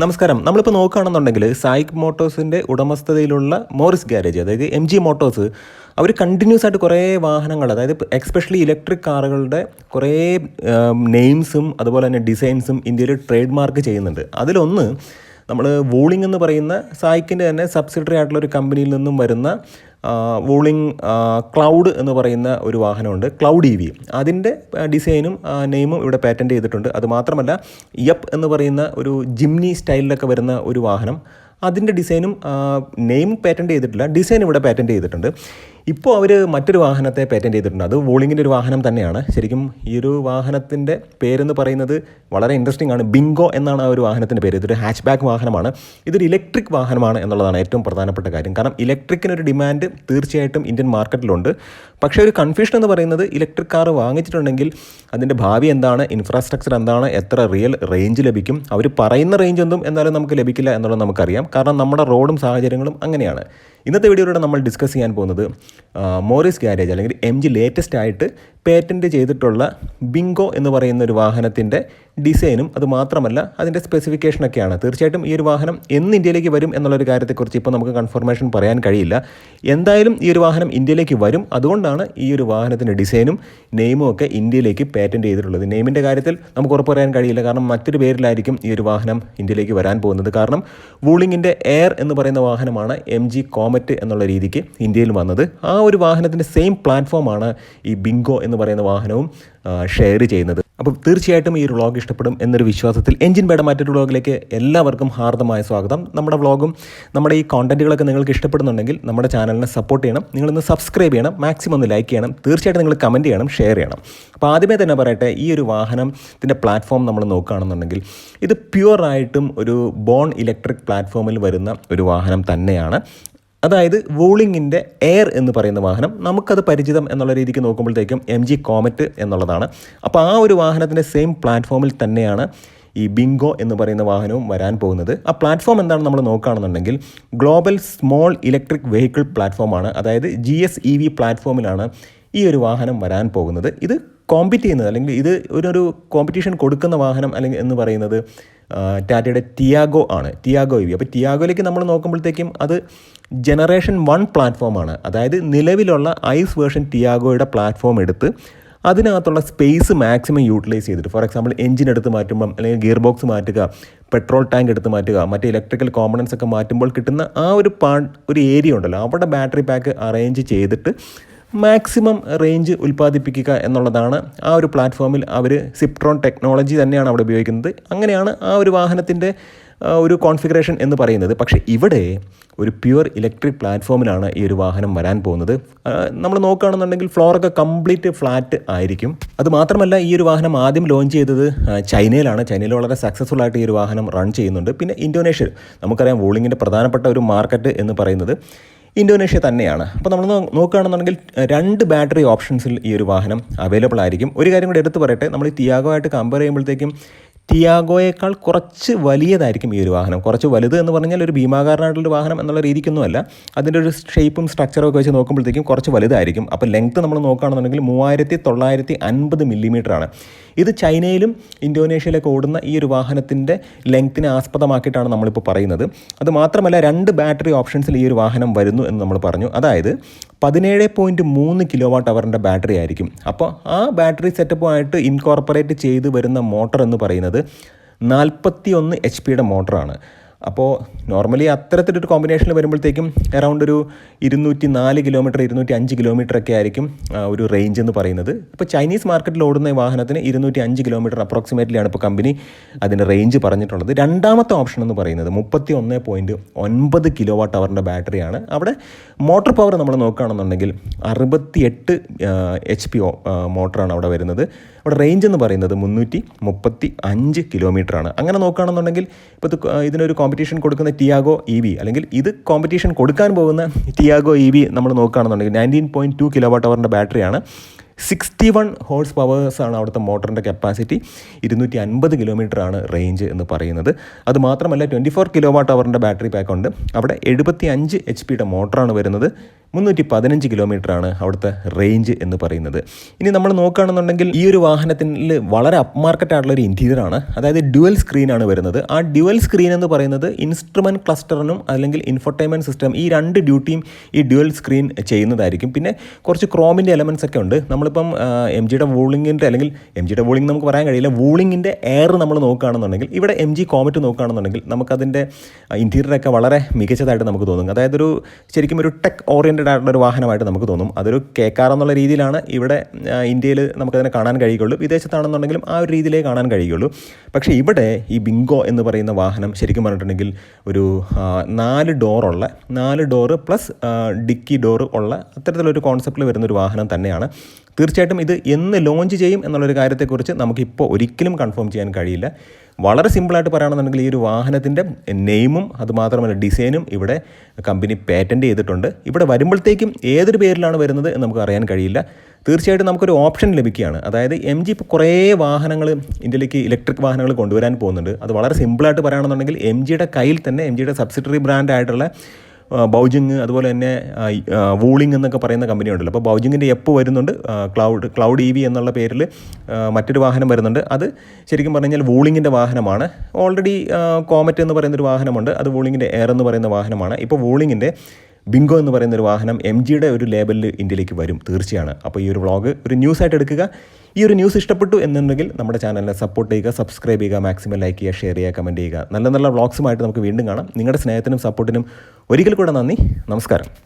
നമസ്കാരം. നമ്മളിപ്പോൾ നോക്കുകയാണെന്നുണ്ടെങ്കിൽ സായിക് മോട്ടോഴ്സിന്റെ ഉടമസ്ഥതയിലുള്ള മോറിസ് ഗ്യാരേജ് അതായത് എം ജി മോട്ടോഴ്സ് അവർ കണ്ടിന്യൂസ് ആയിട്ട് കുറേ വാഹനങ്ങൾ അതായത് എക്സ്പെഷ്യലി ഇലക്ട്രിക് കാറുകളുടെ കുറേ നെയിംസും അതുപോലെ തന്നെ ഡിസൈൻസും ഇന്ത്യയിൽ ട്രേഡ് മാർക്ക് ചെയ്യുന്നുണ്ട്. അതിലൊന്ന് നമ്മൾ വൂളിംഗ് എന്ന് പറയുന്ന സായിക്കിന്റെ തന്നെ സബ്സിഡറി ആയിട്ടുള്ള ഒരു കമ്പനിയിൽ നിന്നും വരുന്ന വൂളിംഗ് ക്ലൗഡ് എന്ന് പറയുന്ന ഒരു വാഹനമുണ്ട്. Cloud E V. അതിന്റെ ഡിസൈനും നെയിമും ഇവിടെ പാറ്റന്റ് ചെയ്തിട്ടുണ്ട്. അതുമാത്രമല്ല യപ്പ് എന്ന് പറയുന്ന ഒരു ജിംനി സ്റ്റൈലിലൊക്കെ വരുന്ന ഒരു വാഹനം. അതിന്റെ ഡിസൈനും നെയിം പാറ്റന്റ് ചെയ്തിട്ടില്ല. ഡിസൈൻ ഇവിടെ പാറ്റന്റ് ചെയ്തിട്ടുണ്ട്. ഇപ്പോൾ അവർ മറ്റൊരു വാഹനത്തെ പേറ്റന്റ് ചെയ്തിട്ടുണ്ട്. അത് വോളിങ്ങിന്റെ ഒരു വാഹനം തന്നെയാണ്. ശരിക്കും ഈ ഒരു വാഹനത്തിന്റെ പേരെന്ന് പറയുന്നത് വളരെ ഇൻട്രസ്റ്റിംഗ് ആണ്. ബിങ്കോ എന്നാണ് ആ ഒരു വാഹനത്തിന്റെ പേര്. ഇതൊരു ഹാച്ച് ബാക്ക് വാഹനമാണ്. ഇതൊരു ഇലക്ട്രിക് വാഹനമാണ് എന്നുള്ളതാണ് ഏറ്റവും പ്രധാനപ്പെട്ട കാര്യം. കാരണം ഇലക്ട്രിക്കിനൊരു ഡിമാൻഡ് തീർച്ചയായിട്ടും ഇന്ത്യൻ മാർക്കറ്റിലുണ്ട് പക്ഷേ ഒരു കൺഫ്യൂഷൻ എന്ന് പറയുന്നത് ഇലക്ട്രിക് കാർ വാങ്ങിച്ചിട്ടുണ്ടെങ്കിൽ അതിന്റെ ഭാവി എന്താണ് ഇൻഫ്രാസ്ട്രക്ചർ എന്താണ് എത്ര റിയൽ റേഞ്ച് ലഭിക്കും അവർ പറയുന്ന റേഞ്ച് ഒന്നും എന്നാലും നമുക്ക് ലഭിക്കില്ല എന്നുള്ളത് നമുക്കറിയാം. കാരണം നമ്മുടെ റോഡും സാഹചര്യങ്ങളും അങ്ങനെയാണ്. ഇന്നത്തെ വീഡിയോയിലൂടെ നമ്മൾ ഡിസ്കസ് ചെയ്യാൻ പോകുന്നത് മോറിസ് ഗാരേജ് അല്ലെങ്കിൽ എം ജി ലേറ്റസ്റ്റ് ആയിട്ട് പേറ്റന്റ് ചെയ്തിട്ടുള്ള ബിങ്കോ എന്ന് പറയുന്ന ഒരു വാഹനത്തിന്റെ ഡിസൈനും അത് മാത്രമല്ല അതിന്റെ സ്പെസിഫിക്കേഷനൊക്കെയാണ്. തീർച്ചയായിട്ടും ഈ ഒരു വാഹനം എന്ന് ഇന്ത്യയിലേക്ക് വരും എന്നുള്ളൊരു കാര്യത്തെക്കുറിച്ച് ഇപ്പോൾ നമുക്ക് കൺഫർമേഷൻ പറയാൻ കഴിയില്ല. എന്തായാലും ഈ ഒരു വാഹനം ഇന്ത്യയിലേക്ക് വരും. അതുകൊണ്ടാണ് ഈ ഒരു വാഹനത്തിന്റെ ഡിസൈനും നെയിമും ഒക്കെ ഇന്ത്യയിലേക്ക് പേറ്റന്റ് ചെയ്തിട്ടുള്ളത്. നെയിമിന്റെ കാര്യത്തിൽ നമുക്ക് ഉറപ്പ് പറയാൻ കഴിയില്ല. കാരണം മറ്റൊരു പേരിലായിരിക്കും ഈ ഒരു വാഹനം ഇന്ത്യയിലേക്ക് വരാൻ പോകുന്നത്. കാരണം വൂളിങ്ങിന്റെ എയർ എന്ന് പറയുന്ന വാഹനമാണ് എം ജി കോമറ്റ് എന്നുള്ള രീതിക്ക് ഇന്ത്യയിൽ വന്നത്. ആ ഒരു വാഹനത്തിന്റെ സെയിം പ്ലാറ്റ്ഫോമാണ് ഈ ബിങ്കോ എന്ന് പറയുന്ന വാഹനവും ഷെയർ ചെയ്യുന്നത്. അപ്പോൾ തീർച്ചയായിട്ടും ഈ ഒരു വ്ളോഗ് ഇഷ്ടപ്പെടും എന്നൊരു വിശ്വാസത്തിൽ എഞ്ചിൻ ബേഡ മറ്റൊരു വ്ളോഗിലേക്ക് എല്ലാവർക്കും ഹാർദമായ സ്വാഗതം. നമ്മുടെ വ്ളോഗും നമ്മുടെ ഈ കോണ്ടന്റുകളൊക്കെ നിങ്ങൾക്ക് ഇഷ്ടപ്പെടുന്നുണ്ടെങ്കിൽ നമ്മുടെ ചാനലിനെ സപ്പോർട്ട് ചെയ്യണം നിങ്ങളൊന്ന് സബ്സ്ക്രൈബ് ചെയ്യണം മാക്സിമം ഒന്ന് ലൈക്ക് ചെയ്യണം തീർച്ചയായിട്ടും നിങ്ങൾ കമന്റ് ചെയ്യണം ഷെയർ ചെയ്യണം. അപ്പോൾ ആദ്യമേ തന്നെ പറയട്ടെ ഈ ഒരു വാഹനത്തിന്റെ പ്ലാറ്റ്ഫോം നമ്മൾ നോക്കുകയാണെന്നുണ്ടെങ്കിൽ ഇത് പ്യുവറായിട്ടും ഒരു ബോൺ ഇലക്ട്രിക് പ്ലാറ്റ്ഫോമിൽ വരുന്ന ഒരു വാഹനം തന്നെയാണ്. അതായത് വൂളിങ്ങിന്റെ എയർ എന്ന് പറയുന്ന വാഹനം നമുക്കത് പരിചിതം എന്നുള്ള രീതിക്ക് നോക്കുമ്പോഴത്തേക്കും എം ജി കോമറ്റ് എന്നുള്ളതാണ്. അപ്പോൾ ആ ഒരു വാഹനത്തിന്റെ സെയിം പ്ലാറ്റ്ഫോമിൽ തന്നെയാണ് ഈ ബിങ്കോ എന്ന് പറയുന്ന വാഹനവും വരാൻ പോകുന്നത്. ആ പ്ലാറ്റ്ഫോം എന്താണെന്ന് നമ്മൾ നോക്കുകയാണെന്നുണ്ടെങ്കിൽ ഗ്ലോബൽ സ്മോൾ ഇലക്ട്രിക് വെഹിക്കിൾ പ്ലാറ്റ്ഫോമാണ്. അതായത് ജി എസ് ഇ വി പ്ലാറ്റ്ഫോമിലാണ് ഈ ഒരു വാഹനം വരാൻ പോകുന്നത്. ഇത് കോമ്പീറ്റ് ചെയ്യുന്നത് അല്ലെങ്കിൽ ഇത് ഒരു കോമ്പറ്റീഷൻ കൊടുക്കുന്ന വാഹനം അല്ലെങ്കിൽ എന്ന് പറയുന്നത് ടാറ്റയുടെ ടിയാഗോ ആണ് ടിയാഗോ ഇ വി അപ്പോൾ ടിയാഗോയിലേക്ക് നമ്മൾ നോക്കുമ്പോഴത്തേക്കും അത് ജനറേഷൻ വൺ പ്ലാറ്റ്ഫോമാണ് അതായത് നിലവിലുള്ള ഐസ് വേർഷൻ ടിയാഗോയുടെ പ്ലാറ്റ്ഫോം എടുത്ത് അതിനകത്തുള്ള സ്പേസ് മാക്സിമം യൂട്ടിലൈസ് ചെയ്തിട്ട് ഫോർ എക്സാമ്പിൾ എഞ്ചിൻ എടുത്ത് മാറ്റുമ്പം അല്ലെങ്കിൽ ഗിയർ ബോക്സ് മാറ്റുക പെട്രോൾ ടാങ്ക് എടുത്ത് മാറ്റുക മറ്റേ ഇലക്ട്രിക്കൽ കോമ്പണൻസ് ഒക്കെ മാറ്റുമ്പോൾ കിട്ടുന്ന ആ ഒരു പാ ഒരു ഏരിയ ഉണ്ടല്ലോ അവിടെ ബാറ്ററി പാക്ക് അറേഞ്ച് ചെയ്തിട്ട് മാക്സിമം റേഞ്ച് ഉൽപ്പാദിപ്പിക്കുക എന്നുള്ളതാണ് ആ ഒരു പ്ലാറ്റ്ഫോമിൽ അവർ സിപ്ട്രോൺ ടെക്നോളജി തന്നെയാണ് അവിടെ ഉപയോഗിക്കുന്നത്. അങ്ങനെയാണ് ആ ഒരു വാഹനത്തിന്റെ ഒരു കോൺഫിഗറേഷൻ എന്ന് പറയുന്നത്. പക്ഷേ ഇവിടെ ഒരു പ്യുവർ ഇലക്ട്രിക് പ്ലാറ്റ്ഫോമിലാണ് ഈ ഒരു വാഹനം വരാൻ പോകുന്നത്. നമ്മൾ നോക്കുകയാണെന്നുണ്ടെങ്കിൽ ഫ്ലോറൊക്കെ കംപ്ലീറ്റ് ഫ്ലാറ്റ് ആയിരിക്കും. അത് മാത്രമല്ല ഈ ഒരു വാഹനം ആദ്യം ലോഞ്ച് ചെയ്തത് ചൈനയിലാണ്. ചൈനയിൽ വളരെ സക്സസ്ഫുൾ ആയിട്ട് ഈ ഒരു വാഹനം റൺ ചെയ്യുന്നുണ്ട്. പിന്നെ ഇന്തോനേഷ്യ നമുക്കറിയാം വോളിങ്ങിന്റെ പ്രധാനപ്പെട്ട ഒരു മാർക്കറ്റ് എന്ന് പറയുന്നത്. ഇന്തോനേഷ്യ തന്നെയാണ്. അപ്പോൾ നമ്മൾ നോക്കുകയാണെന്നുണ്ടെങ്കിൽ രണ്ട് ബാറ്ററി ഓപ്ഷൻസിൽ ഈ ഒരു വാഹനം അവൈലബിൾ ആയിരിക്കും. ഒരു കാര്യം കൂടി എടുത്ത് പറയട്ടെ. നമ്മൾ ഈ തിയാഗോ ആയിട്ട് കമ്പയർ ചെയ്യുമ്പോഴത്തേക്കും ടിയാഗോയേക്കാൾ കുറച്ച് വലിയതായിരിക്കും ഈ ഒരു വാഹനം. കുറച്ച് വലുത് എന്ന് പറഞ്ഞാൽ ഒരു ഭീമാകാരനായിട്ടുള്ള വാഹനം എന്നുള്ള രീതിക്കൊന്നുമല്ല. അതിന്റെ ഒരു ഷേപ്പും സ്ട്രക്ചറും ഒക്കെ വെച്ച് നോക്കുമ്പോഴത്തേക്കും കുറച്ച് വലുതായിരിക്കും. അപ്പോൾ ലെങ്ത്ത് നമ്മൾ നോക്കുകയാണെന്നുണ്ടെങ്കിൽ മൂവായിരത്തി തൊള്ളായിരത്തി അൻപത് മില്ലിമീറ്ററാണ് ഇത് ചൈനയിലും ഇന്തോനേഷ്യയിലൊക്കെ ഓടുന്ന ഈ ഒരു വാഹനത്തിന്റെ ലെങ്ത്തിനെ ആസ്പദമാക്കിയിട്ടാണ് നമ്മളിപ്പോൾ പറയുന്നത്. അത് മാത്രമല്ല രണ്ട് ബാറ്ററി ഓപ്ഷൻസിൽ ഈ ഒരു വാഹനം വരുന്നു എന്ന് നമ്മൾ പറഞ്ഞു. അതായത് പതിനേഴ് പോയിന്റ് മൂന്ന് കിലോ വാട്ട് അവറിന്റെ ബാറ്ററി ആയിരിക്കും. അപ്പോൾ ആ ബാറ്ററി സെറ്റപ്പുമായിട്ട് ഇൻകോർപ്പറേറ്റ് ചെയ്ത് വരുന്ന മോട്ടർ എന്ന് പറയുന്നത് നാൽപ്പത്തി ഒന്ന് എച്ച് പിയുടെ മോട്ടറാണ് അപ്പോൾ നോർമലി അത്തരത്തിലൊരു കോമ്പിനേഷനിൽ വരുമ്പോഴത്തേക്കും അറൗണ്ട് ഒരു ഇരുന്നൂറ്റി നാല് കിലോമീറ്റർ ഇരുന്നൂറ്റി അഞ്ച് കിലോമീറ്റർ ഒക്കെ ആയിരിക്കും ഒരു റേഞ്ച് എന്ന് പറയുന്നത്. ഇപ്പോൾ ചൈനീസ് മാർക്കറ്റിൽ ഓടുന്ന വാഹനത്തിന് ഇരുന്നൂറ്റി അഞ്ച് കിലോമീറ്റർ അപ്രോക്സിമേറ്റ്ലിയാണ് ഇപ്പോൾ കമ്പനി അതിന്റെ റേഞ്ച് പറഞ്ഞിട്ടുള്ളത്. രണ്ടാമത്തെ ഓപ്ഷൻ എന്ന് പറയുന്നത് മുപ്പത്തി ഒന്ന് പോയിന്റ് ഒൻപത് കിലോ വാട്ട് അവറിന്റെ ബാറ്ററിയാണ് അവിടെ മോട്ടോർ പവർ നമ്മൾ നോക്കുകയാണെന്നുണ്ടെങ്കിൽ അറുപത്തി എട്ട് എച്ച് പി മോട്ടറാണ് അവിടെ വരുന്നത്. അവിടെ റേഞ്ച് എന്ന് പറയുന്നത് മുന്നൂറ്റി മുപ്പത്തി അഞ്ച് കിലോമീറ്ററാണ് അങ്ങനെ നോക്കുകയാണെന്നുണ്ടെങ്കിൽ ഇപ്പോൾ ഇതിനൊരു കോമ്പറ്റീഷൻ കൊടുക്കുന്ന ടിയാഗോ ഇ വി അല്ലെങ്കിൽ ഇത് കോമ്പറ്റീഷൻ കൊടുക്കാൻ പോകുന്ന ടിയാഗോ ഇ വി നമ്മൾ നോക്കുകയാണെന്നുണ്ടെങ്കിൽ nineteen point two kilowatt അവറിന്റെ ബാറ്ററിയാണ് സിക്സ്റ്റി വൺ ഹോഴ്സ് പവേഴ്സാണ് അവിടുത്തെ മോട്ടറിന്റെ കപ്പാസിറ്റി. ഇരുന്നൂറ്റി അൻപത് ആണ് റേഞ്ച് എന്ന് പറയുന്നത്. അത് മാത്രമല്ല ട്വന്റി ഫോർ കിലോ വാട്ട് അവറിന്റെ ബാറ്ററി പാക്ക് ഉണ്ട് അവിടെ എഴുപത്തി അഞ്ച് എച്ച് പിയുടെ മോട്ടറാണ് വരുന്നത്. മുന്നൂറ്റി പതിനഞ്ച് ആണ് അവിടുത്തെ റേഞ്ച് എന്ന് പറയുന്നത്. ഇനി നമ്മൾ നോക്കുകയാണെന്നുണ്ടെങ്കിൽ ഈ ഒരു വാഹനത്തിൽ വളരെ അപ്പ് മാർക്കറ്റ് ആയിട്ടുള്ള ഒരു ഇന്റീരിയർ ആണ്. അതായത് ഡ്യുവൽ സ്ക്രീനാണ് വരുന്നത്. ആ ഡ്യുവൽ സ്ക്രീൻ എന്ന് പറയുന്നത് ഇൻസ്ട്രുമെന്റ് ക്ലസ്റ്ററിനും അല്ലെങ്കിൽ ഇൻഫർടൈൻമെന്റ് സിസ്റ്റം ഈ രണ്ട് ഡ്യൂട്ടിയും ഈ ഡ്യുവൽ സ്ക്രീൻ ചെയ്യുന്നതായിരിക്കും. പിന്നെ കുറച്ച് ക്രോമിന്റെ എലമെന്റ്സ് ഒക്കെ ഉണ്ട്. നമ്മളിപ്പം എം ജിയുടെ വൂളിങ്ങിന്റെ അല്ലെങ്കിൽ എം ജിയുടെ വൂളിംഗ് നമുക്ക് പറയാൻ കഴിയില്ല. വൂളിങ്ങിന്റെ എയർ നമ്മൾ നോക്കുകയാണെന്നുണ്ടെങ്കിൽ ഇവിടെ എം ജി കോമറ്റ് നോക്കുകയാണെന്നുണ്ടെങ്കിൽ നമുക്കതിന്റെ ഇന്റീരിയറൊക്കെ വളരെ മികച്ചതായിട്ട് നമുക്ക് തോന്നും. അതായത് ഒരു ശരിക്കും ഒരു ടെക് ഓറിയന്റഡ് ആയിട്ടുള്ള ഒരു വാഹനമായിട്ട് നമുക്ക് തോന്നും. അതൊരു കേക്കാർ എന്നുള്ള രീതിയിലാണ് ഇവിടെ ഇന്ത്യയിൽ നമുക്കതിനെ കാണാൻ കഴിയുള്ളൂ വിദേശത്താണെന്നുണ്ടെങ്കിലും ആ ഒരു രീതിയിലേ കാണാൻ കഴിയുള്ളൂ പക്ഷേ ഇവിടെ ഈ ബിങ്കോ എന്ന് പറയുന്ന വാഹനം ശരിക്കും പറഞ്ഞിട്ടുണ്ടെങ്കിൽ ഒരു നാല് ഡോറുള്ള നാല് ഡോറ് പ്ലസ് ഡിക്കി ഡോറ് ഉള്ള അത്തരത്തിലൊരു കോൺസെപ്റ്റിൽ വരുന്ന ഒരു വാഹനം തന്നെയാണ്. തീർച്ചയായിട്ടും ഇത് എന്ന് ലോഞ്ച് ചെയ്യും എന്നുള്ളൊരു കാര്യത്തെക്കുറിച്ച് നമുക്കിപ്പോൾ ഒരിക്കലും കൺഫേം ചെയ്യാൻ കഴിയില്ല. വളരെ സിമ്പിളായിട്ട് പറയുകയാണെന്നുണ്ടെങ്കിൽ ഈ ഒരു വാഹനത്തിന്റെ നെയിമും അതുമാത്രമല്ല ഡിസൈനും ഇവിടെ കമ്പനി പേറ്റന്റ് ചെയ്തിട്ടുണ്ട്. ഇവിടെ വരുമ്പോഴത്തേക്കും ഏതൊരു പേരിലാണ് വരുന്നത് എന്ന് നമുക്ക് അറിയാൻ കഴിയില്ല. തീർച്ചയായിട്ടും നമുക്കൊരു ഓപ്ഷൻ ലഭിക്കുകയാണ്. അതായത് എം ജി ഇപ്പോൾ കുറേ വാഹനങ്ങൾ ഇന്ത്യയിലേക്ക് ഇലക്ട്രിക് വാഹനങ്ങൾ കൊണ്ടുവരാൻ പോകുന്നുണ്ട്. അത് വളരെ സിമ്പിളായിട്ട് പറയുകയാണെന്നുണ്ടെങ്കിൽ എം ജിയുടെ കയ്യിൽ തന്നെ എം ജിയുടെ സബ്സിഡറി ബ്രാൻഡായിട്ടുള്ള ബൗജിങ് അതുപോലെ തന്നെ വൂളിംഗ് എന്നൊക്കെ പറയുന്ന കമ്പനി ഉണ്ടല്ലോ. അപ്പോൾ ബൗജിങ്ങിന്റെ എപ്പ് വരുന്നുണ്ട് ക്ലൗഡ് ക്ലൗഡ് ഇ വി എന്നുള്ള പേരിൽ മറ്റൊരു വാഹനം വരുന്നുണ്ട്. അത് ശരിക്കും പറഞ്ഞു കഴിഞ്ഞാൽ വൂളിങ്ങിന്റെ വാഹനമാണ്. ഓൾറെഡി കോമറ്റ് എന്ന് പറയുന്നൊരു വാഹനമുണ്ട്. അത് വൂളിങ്ങിന്റെ എയർ എന്ന് പറയുന്ന വാഹനമാണ്. ഇപ്പോൾ വൂളിങ്ങിന്റെ ബിങ്കോ എന്ന് പറയുന്ന ഒരു വാഹനം എം ജിയുടെ ഒരു ലേബലിൽ ഇന്ത്യയിലേക്ക് വരും തീർച്ചയാണ്. അപ്പോൾ ഈ ഒരു വ്ളോഗ് ഒരു ന്യൂസായിട്ട് എടുക്കുക. ഈ ഒരു ന്യൂസ് ഇഷ്ടപ്പെട്ടു എന്നുണ്ടെങ്കിൽ നമ്മുടെ ചാനലിനെ സപ്പോർട്ട് ചെയ്യുക സബ്സ്ക്രൈബ് ചെയ്യുക മാക്സിമം ലൈക്ക് ചെയ്യുക ഷെയർ ചെയ്യുക കമന്റ് ചെയ്യുക. നല്ല നല്ല വ്ളോഗ്സുമായിട്ട് നമുക്ക് വീണ്ടും കാണാം. നിങ്ങളുടെ സ്നേഹത്തിനും സപ്പോർട്ടിനും ഒരിക്കൽ കൂടെ നന്ദി. നമസ്കാരം.